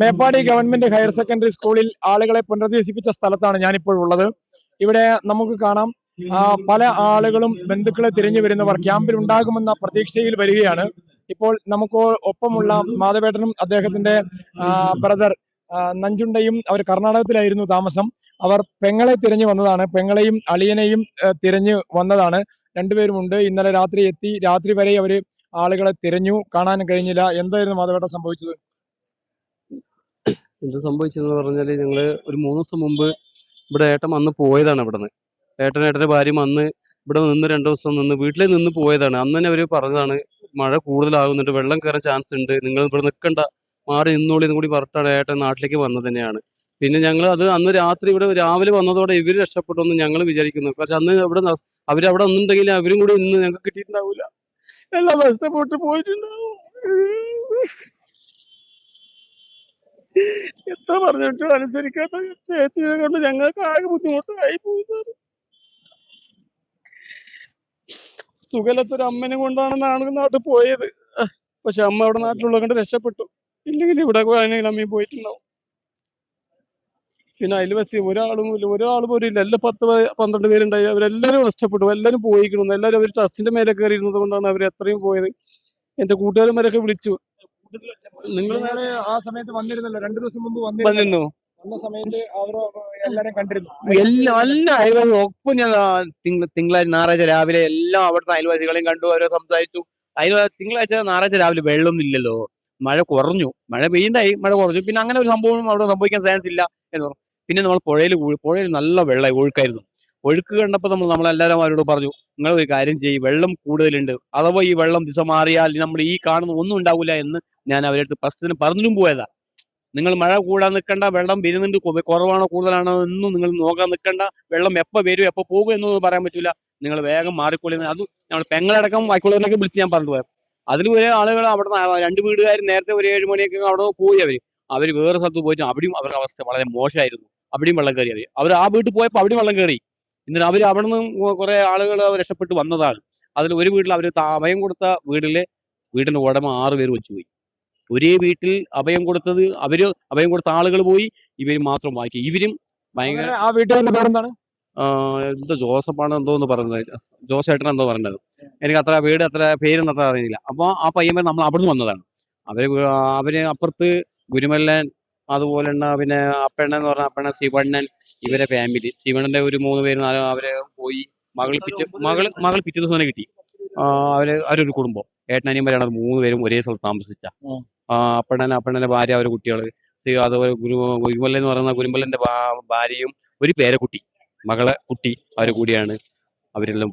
Meppadi government higher secondary സ്കൂളിൽ ആളുകളെ പുനരധിവസിപ്പിച്ച സ്ഥലത്താണ് ഞാനിപ്പോൾ ഉള്ളത്. ഇവിടെ നമുക്ക് കാണാം പല ആളുകളും ബന്ധുക്കളെ തിരിഞ്ഞു വരുന്നവർ ക്യാമ്പിൽ ഉണ്ടാകുമെന്ന പ്രതീക്ഷയിൽ വരികയാണ്. ഇപ്പോൾ നമുക്ക് ഒപ്പമുള്ള മാധവേട്ടനും അദ്ദേഹത്തിന്റെ ബ്രദർ നഞ്ചുണ്ടയും അവർ കർണാടകത്തിലായിരുന്നു താമസം. അവർ പെങ്ങളെ തിരഞ്ഞു വന്നതാണ്. പെങ്ങളെയും അളിയനെയും തിരഞ്ഞു വന്നതാണ്. രണ്ടുപേരുമുണ്ട് ഇന്നലെ രാത്രി എത്തി. രാത്രി വരെ അവർ ആളുകളെ തിരഞ്ഞു. കാണാൻ കഴിഞ്ഞില്ല. എന്തായിരുന്നു മാധവേട്ട സംഭവിച്ചത്? എന്ത് സംഭവിച്ചെന്ന് പറഞ്ഞാൽ ഞങ്ങൾ ഒരു മൂന്ന് ദിവസം മുമ്പ് ഇവിടെ ഏട്ടൻ വന്ന് പോയതാണ് ഇവിടുന്ന്. ഏട്ടൻ ഏട്ടന്റെ ഭാര്യ വന്ന് ഇവിടെ നിന്ന് രണ്ടു ദിവസം നിന്ന് വീട്ടിൽ നിന്ന് പോയതാണ്. അന്ന് തന്നെ അവർ പറഞ്ഞതാണ് മഴ കൂടുതലാകുന്നുണ്ട് വെള്ളം കയറാൻ ചാൻസ് ഉണ്ട് നിങ്ങൾ ഇവിടെ നിൽക്കണ്ട മാറി നിന്നോളി എന്നും കൂടി പറഞ്ഞിട്ടാണ് ഏട്ടൻ നാട്ടിലേക്ക് വന്നത് തന്നെയാണ്. പിന്നെ ഞങ്ങൾ അത് അന്ന് രാത്രി ഇവിടെ രാവിലെ വന്നതോടെ ഇവർ രക്ഷപ്പെട്ടു ഞങ്ങൾ വിചാരിക്കുന്നു. പക്ഷെ അന്ന് ഇവിടെ ന- അവരവിടെ ഒന്നുണ്ടെങ്കിൽ അവരും കൂടി ഇന്ന് ഞങ്ങൾക്ക് കിട്ടിയിട്ടുണ്ടാവില്ല എല്ലാം നഷ്ടപ്പെട്ട് പോയിട്ടുണ്ടാവും. എത്ര പറഞ്ഞിട്ട് അനുസരിക്കാത്ത ചേച്ചിയെ കൊണ്ട് ഞങ്ങൾക്ക് ആകെ ബുദ്ധിമുട്ടായി പോയി സുഖലത്തൊരു അമ്മനെ കൊണ്ടാണ് നാട് നാട്ടിൽ പോയത്. പക്ഷെ അമ്മ അവിടെ നാട്ടിലുള്ള കൊണ്ട് രക്ഷപ്പെട്ടു. ഇല്ലെങ്കിൽ ഇവിടെ ആണെങ്കിൽ അമ്മയും പോയിട്ടുണ്ടാവും. പിന്നെ അയൽവാസി ഒരാളും ഇല്ല. ഒരാൾ പോലും ഇല്ല. എല്ലാം പത്ത് പന്ത്രണ്ട് പേരുണ്ടായി. അവരെല്ലാവരും നഷ്ടപ്പെട്ടു. എല്ലാവരും പോയിക്കണം എല്ലാവരും അവർ ടെറസിന്റെ മേലെ കയറിയിരുന്നത് കൊണ്ടാണ് അവർ എത്രയും പോയത്. എന്റെ കൂട്ടുകാരന്മാരൊക്കെ വിളിച്ചു. നിങ്ങൾ നേരെ ആ സമയത്ത് വന്നിരുന്നല്ലോ. രണ്ടു ദിവസം മുമ്പ് വന്നിരുന്നു. വന്ന സമയത്ത് അവർ എല്ലാരും കണ്ടിരുന്നു. എല്ലാം എല്ലാ അയൽവാസി ഒപ്പം ഞാൻ തിങ്കളാഴ്ച ഞായറാഴ്ച രാവിലെ എല്ലാം അവിടുത്തെ അയൽവാസികളെയും കണ്ടു അവരെ സംസാരിച്ചു. അയൽവാ തിങ്കളാഴ്ച ഞായറാഴ്ച രാവിലെ വെള്ളമൊന്നും ഇല്ലല്ലോ മഴ കുറഞ്ഞു. മഴ പെയ്യണ്ടായി മഴ കുറഞ്ഞു. പിന്നെ അങ്ങനെ ഒരു സംഭവം അവിടെ സംഭവിക്കാൻ ചാൻസ് ഇല്ല എന്ന് പറഞ്ഞു. പിന്നെ നമ്മൾ പുഴയിൽ പുഴയിൽ നല്ല വെള്ളമായി ഒഴുക്കായിരുന്നു. ഒഴുക്ക് കണ്ടപ്പോൾ നമ്മൾ നമ്മളെല്ലാവരും അവരോട് പറഞ്ഞു നിങ്ങൾ ഒരു കാര്യം ചെയ്യും വെള്ളം കൂടുതലുണ്ട്. അഥവാ ഈ വെള്ളം ദിശ മാറിയാൽ നമ്മൾ ഈ കാണുന്ന ഒന്നും ഉണ്ടാവില്ല എന്ന് ഞാൻ അവരോട് അടുത്ത് ഫസ്റ്റിന് പറഞ്ഞിട്ടും പോയതാ. നിങ്ങൾ മഴ കൂടാൻ നിൽക്കണ്ട വെള്ളം വരുന്നുണ്ട് കുറവാണോ കൂടുതലാണോ എന്നും നിങ്ങൾ നോക്കാൻ നിൽക്കണ്ട. വെള്ളം എപ്പോൾ വരും എപ്പോൾ പോകും എന്നൊന്നും പറയാൻ പറ്റില്ല നിങ്ങൾ വേഗം മാറിക്കൊള്ളി അത് നമ്മൾ പെങ്ങളടക്കം ബാക്കിയുള്ളവരൊക്കെ വിളിച്ച് ഞാൻ പറഞ്ഞു പോയത്. അതിൽ ഒരേ ആളുകൾ അവിടെ രണ്ട് വീടുകാർ നേരത്തെ ഒരു ഏഴ് മണിയൊക്കെ അവിടെ പോയി അവർ അവർ വേറെ സ്ഥലത്ത് പോയിട്ട് അവിടെയും അവരുടെ അവസ്ഥ വളരെ മോശമായിരുന്നു. അവിടെയും വെള്ളം കയറി അവർ ആ വീട്ടിൽ പോയപ്പോൾ അവിടെയും വെള്ളം കയറി. എന്നിട്ട് അവർ അവിടെ നിന്നും കുറേ ആളുകൾ രക്ഷപ്പെട്ട് വന്നതാണ് അതിൽ ഒരു വീട്ടിൽ അവർ അഭയം കൊടുത്ത വീട്ടിലെ വീടിന്റെ ഉടമ ആറ് പേര് വെച്ച് പോയി. ഒരേ വീട്ടിൽ അഭയം കൊടുത്തത് അവർ അഭയം കൊടുത്ത ആളുകൾ പോയി ഇവർ മാത്രം ബാക്കി ഇവരും ഭയങ്കര ആ വീട്ടുകാരുടെ പേരെന്താണ്? എന്തോ ജോസഫാണ് എന്തോ എന്ന് പറഞ്ഞത്. ജോസേട്ടൻ എന്തോ പറഞ്ഞത്. എനിക്ക് അത്ര വീട് അത്ര പേരൊന്നും അത്ര അറിയില്ല അപ്പോൾ ആ പയ്യന്മാർ നമ്മൾ അവിടുന്ന് വന്നതാണ്. അവർ അവർ അപ്പുറത്ത് ഗുരുമല്ലൻ അതുപോലെ തന്നെ പിന്നെ അപ്പണ്ണൻ എന്ന് പറഞ്ഞ അപ്പണ്ണൻ ശിവണ്ണൻ ഇവരെ ഫാമിലി ശിവണന്റെ ഒരു മൂന്ന് പേര് നാലോ അവരെ പോയി മകൾ പിറ്റേ മകൾ മകൾ പിറ്റേ ദിവസം തന്നെ കിട്ടി അവർ അവരൊരു കുടുംബം. ഏട്ടനനിയും വരെയാണ് മൂന്ന് പേരും ഒരേ സ്ഥലത്ത് താമസിച്ച. അപ്പണ്ണൻ അപ്പണ്ണന്റെ ഭാര്യ അവരുടെ കുട്ടികൾ. അതുപോലെ ഗുരു ഗുരുമല്ല എന്ന് പറയുന്ന ഗുരുമല്ലന്റെ ഭാര്യയും ഒരു പേരക്കുട്ടി. മകളെ കുട്ടി അവർ കൂടിയാണ്. അവരെല്ലാം